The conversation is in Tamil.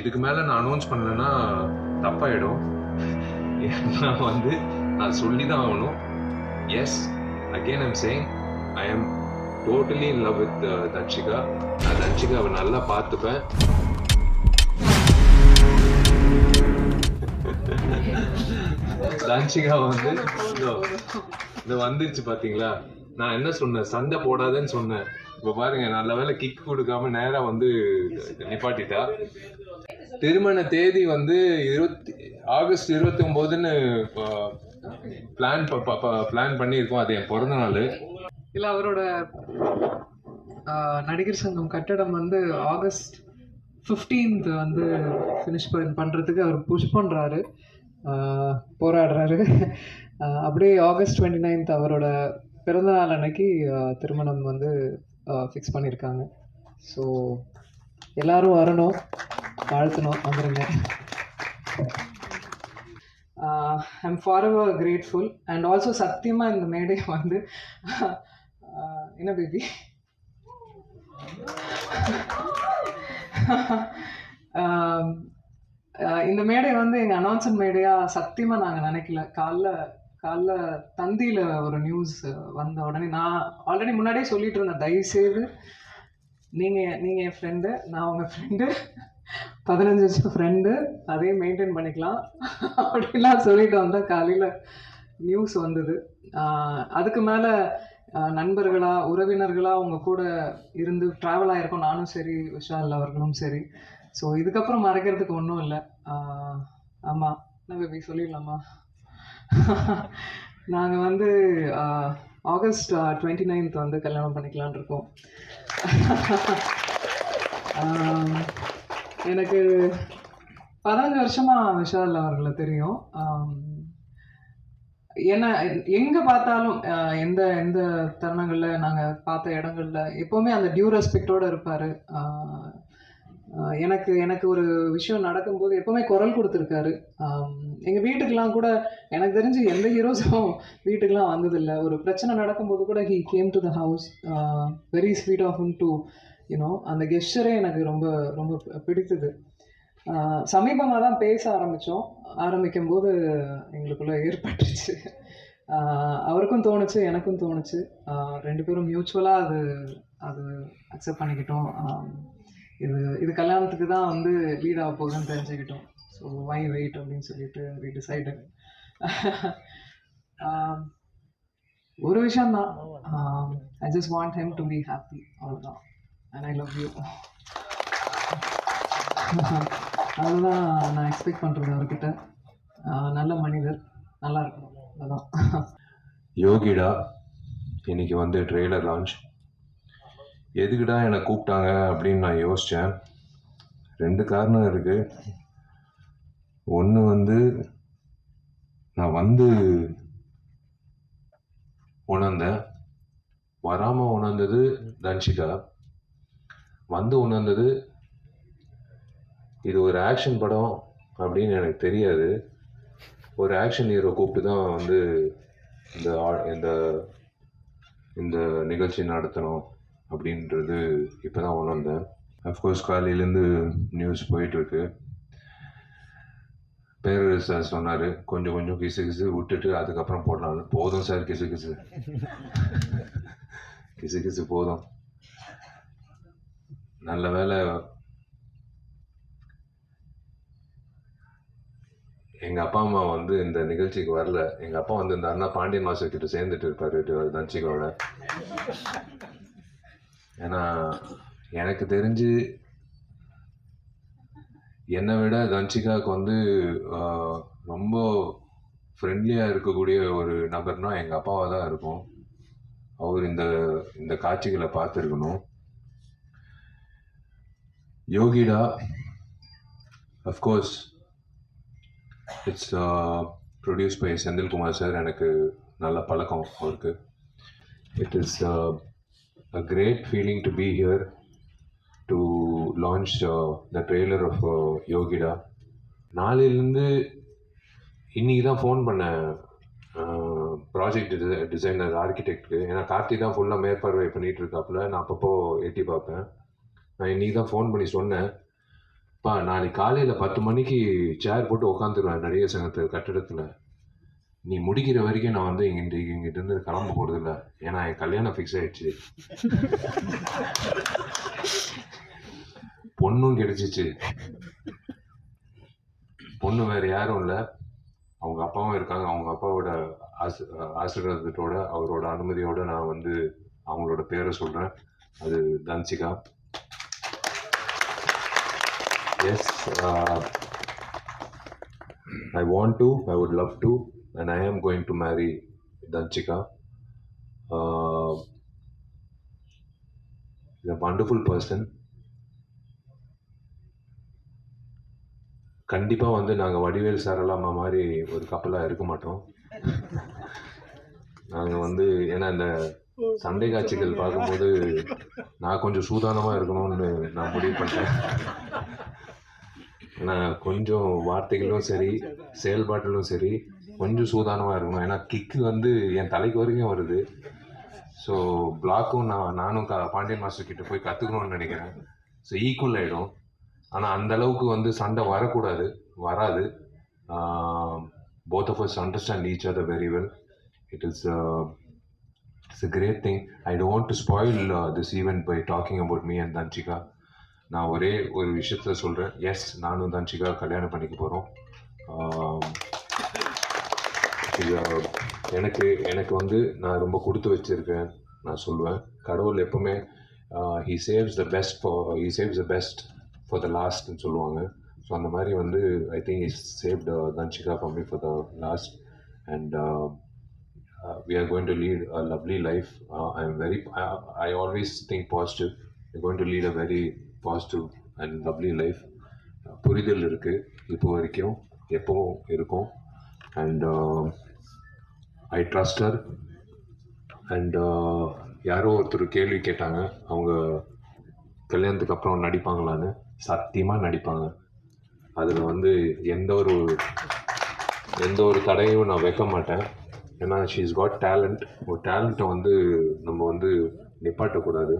இதுக்கு மேலே நான் அனௌன்ஸ் பண்ணலன்னா தப்பாயிடும். ஏன்னா வந்து நான் சொல்லி தான் ஆகணும் yes again I'm saying I am totally in love with Dhanshika நான் தன்ஷிகாவை நல்லா பார்த்துப்பேன். தன்ஷிகா வந்து இந்த வந்துருச்சு பார்த்தீங்களா நான் என்ன சொன்னேன்? சண்டை போடாதேன்னு சொன்னேன். இப்போ பாருங்க நல்ல வேளை கிக் கொடுக்காம நேராக வந்து நிப்பாட்டிட்டா. திருமண தேதி வந்து இருபத்தி ஆகஸ்ட் இருபத்தி ஒன்பதுன்னு பிளான் பிளான் பண்ணியிருக்கோம். அது என் பிறந்த நாள். இல்லை அவரோட நடிகர் சங்கம் கட்டடம் வந்து ஆகஸ்ட் 15th வந்து ஃபினிஷ் பண்ணுறதுக்கு அவர் புஷ் பண்ணுறாரு போராடுறாரு. அப்படியே ஆகஸ்ட் 29th அவரோட பிறந்தநாள் அன்னைக்கு திருமணம் வந்து ஃபிக்ஸ் பண்ணியிருக்காங்க. ஸோ எல்லாரும் வரணும். வாழ்த்தணும் வந்துருங்க. I'm forever grateful and also சத்தியமாக இந்த மேடை வந்து என்ன பேபி இந்த மேடை வந்து எங்கள் அனௌன்சன் மேடையாக சத்தியமாக நாங்கள் நினைக்கல. காலைல காலைல தந்தியில் ஒரு நியூஸ் வந்த உடனே நான் ஆல்ரெடி முன்னாடியே சொல்லிட்டு இருந்தேன் தயவுசெய்து. நீங்கள் நீங்கள் என் ஃப்ரெண்டு நான் உங்கள் ஃப்ரெண்டு பதினஞ்சு வருஷம் ஃப்ரெண்டு அதே மெயின்டைன் பண்ணிக்கலாம். அப்படிலாம் சொல்லிட்டு வந்தால் காலையில் நியூஸ் வந்தது. அதுக்கு மேலே நண்பர்களா உறவினர்களா உங்க கூட இருந்து ட்ராவல் ஆயிருக்கோம். நானும் சரி விஷால் அவர்களும் சரி. ஸோ இதுக்கப்புறம் மறைக்கிறதுக்கு ஒன்றும் இல்லை. ஆமாம் என்ன பேபி சொல்லிடலாமா? நாங்கள் வந்து ஆகஸ்ட் டுவெண்ட்டி நைன்த் வந்து கல்யாணம் பண்ணிக்கலான் இருக்கோம். எனக்கு பதினஞ்சு வருஷமா விஷால் அவர்களை தெரியும். என்ன எங்க பார்த்தாலும் எந்த எந்த தருணங்கள்ல நாங்க பார்த்த இடங்கள்ல எப்பவுமே அந்த டியூ ரெஸ்பெக்டோட இருப்பாரு. எனக்கு எனக்கு ஒரு விஷயம் நடக்கும்போது எப்பவுமே குரல் கொடுத்துருக்காரு. எங்கள் எங்க வீட்டுக்கெல்லாம் கூட எனக்கு தெரிஞ்சு எந்த ஹீரோஸும் வீட்டுக்கெல்லாம் வந்ததில்லை. ஒரு பிரச்சனை நடக்கும்போது கூட he came to the house very sweet of him to you know அந்த கெஸ்டரே எனக்கு ரொம்ப ரொம்ப பிடித்தது. சமீபமாக தான் பேச ஆரம்பித்தோம் ஆரம்பிக்கும் போது எங்களுக்குள்ள ஏற்பட்டுச்சு. அவருக்கும் தோணுச்சு எனக்கும் தோணுச்சு. ரெண்டு பேரும் மியூச்சுவலாக அது அது அக்செப்ட் பண்ணிக்கிட்டோம். இது இது கல்யாணத்துக்கு தான் வந்து லீட் ஆக போகுதுன்னு தெரிஞ்சுக்கிட்டோம். ஸோ வை வெயிட் அப்படின்னு சொல்லிட்டு வி டிசைடு ஒரு விஷயம்தான். I just want him to be happy அவ்வளோதான் அண்ட் ஐ லவ் யூ அதுதான் நான் எக்ஸ்பெக்ட் பண்ணுறது அவர்கிட்ட. நல்ல மனிதர். நல்லா இருக்கணும். அதுதான் யோகிடா இன்னைக்கு வந்து ட்ரெய்லர் லான்ச் எதுக்குடா என்னை கூப்பிட்டாங்க அப்படின்னு நான் யோசித்தேன் ரெண்டு காரணம் இருக்குது ஒன்று வந்து நான் வந்து உணர்ந்தேன். வராமல் உணர்ந்தது தன்ஷிகா. வந்து உணர்ந்தது. இது ஒரு ஆக்ஷன் படம் அப்படின்னு எனக்கு தெரியாது. ஒரு ஆக்ஷன் ஹீரோ கூப்பிட்டு தான் வந்து இந்த ஆ- இந்த இந்த நிகழ்ச்சி நடத்தணும் அப்படின்றது இப்போ தான் உணர்ந்தேன் அஃப்கோர்ஸ் காலையிலேருந்து நியூஸ் போயிட்டுருக்கு. பேரர் சார் சொன்னார் கொஞ்சம் கொஞ்சம் கிசு கிசு விட்டுட்டு அதுக்கப்புறம் போடலாம்னு. போதும் சார் கிசு கிசு. கிசு கிசு போதும். நல்ல வேலை எங்கள் அப்பா அம்மா வந்து இந்த நிகழ்ச்சிக்கு வரல. எங்கள் அப்பா வந்து இந்த அண்ணா பாண்டியன் மாஸ்டர் கிட்ட சேர்ந்துட்டு இருப்பார் டு- ஏன்னா எனக்கு தெரிஞ்சு என்னை விட தன்சிகாவுக்கு வந்து ரொம்ப ஃப்ரெண்ட்லியாக இருக்கக்கூடிய ஒரு நபர்னால் எங்கள் அப்பாவாக தான் இருக்கும். அவர் இந்த இந்த காட்சிகளை பார்த்துருக்கணும். Yogida of course it's produce by Senthilkumar sir எனக்கு நல்ல பழக்கம் அவருக்கு it is a great feeling to be here to launch the trailer of Yogida நாளையிலேருந்து இன்னைக்கு தான் ஃபோன் பண்ணேன். ப்ராஜெக்ட் டிசைனர் ஆர்கிடெக்ட்க்கு ஏன்னா கார்த்தி தான் ஃபுல்லாக மேற்பார்வை பண்ணிகிட்டு இருக்காப்புல. நான் அப்பப்போ எட்டி பார்ப்பேன். நான் இன்னைக்கு தான் ஃபோன் பண்ணி சொன்னேன். பா நாளைக்கு காலையில் பத்து மணிக்கு சேர் போட்டு உட்காந்துருவேன் நடிகர் சங்கத்து கட்டிடத்தில். நீ முடிக்கிற வரைக்கும் நான் வந்து இங்கிட்டு இங்கிட்ட இருந்து கிளம்ப போகிறது இல்லை ஏன்னா என் கல்யாணம் ஃபிக்ஸ் ஆயிடுச்சு. பொண்ணும் கிடைச்சிச்சு. பொண்ணு வேறு யாரும் இல்லை. அவங்க அப்பாவும் இருக்காங்க. அவங்க அப்பாவோட ஆசி ஆசீர்வாதத்தோட அவரோட அனுமதியோட நான் வந்து அவங்களோட பேரை சொல்கிறேன் அது Dhanshika. Yes I want to I would love to and I am going to marry Dhanshika is a wonderful person கண்டிப்பாக வந்து நாங்கள் வடிவேல் சாரலாமா மாதிரி ஒரு கப்பலாக இருக்க மாட்டோம். நாங்கள் வந்து ஏன்னா இந்த சண்டை காட்சிகள் பார்க்கும்போது நான் கொஞ்சம் சூதானமாக இருக்கணும்னு நான் முடிவு பண்ணிட்டேன். நான் கொஞ்சம் வார்த்தைகளும் சரி செயல்பாட்டிலும் சரி கொஞ்சம் சூதானமாக இருக்கணும். ஏன்னா கிக்கு வந்து என் தலைக்கு வரைக்கும் வருது. ஸோ பிளாக்கும் நான் நானும் க பாண்டியன் மாஸ்டர் கிட்ட போய் கற்றுக்கணும்னு நினைக்கிறேன். ஸோ ஈக்குவல் ஆகிடும் ஆனால் அந்த அளவுக்கு வந்து சண்டை வரக்கூடாது. வராது. Both of us understand each other very well it is it's a great thing I don't to spoil this event by talking about me and Dhanshika நான் ஒரே ஒரு விஷயத்த சொல்கிறேன் எஸ் நானும் தன்ஷிகா கல்யாணம் பண்ணிக்க போகிறோம் எனக்கு எனக்கு வந்து நான் ரொம்ப கொடுத்து வச்சுருக்கேன். நான் சொல்லுவேன். கடவுள் எப்போவுமே he saves the best for he saves the best for the லாஸ்ட்னு சொல்லுவாங்க. ஸோ அந்த மாதிரி வந்து I think is saved Dhanshika for me for the last and we are going to lead a lovely life I am very I always think positive I going to lead a very positive and lovely life புரிதல் இருக்குது இப்போ வரைக்கும் எப்போவும் இருக்கும். அண்ட் ஐ ட்ரஸ்டர் அண்ட் யாரோ ஒருத்தர் கேள்வி கேட்டாங்க அவங்க கல்யாணத்துக்கு அப்புறம் நடிப்பாங்களான்னு சத்தியமாக நடிப்பாங்க. அதில் வந்து எந்த ஒரு எந்த ஒரு தடையும் நான் வைக்க மாட்டேன். ஏன்னா ஷீ இஸ் காட் டேலண்ட் ஒரு டேலண்ட்டை வந்து நம்ம வந்து நிப்பாட்டக்கூடாது.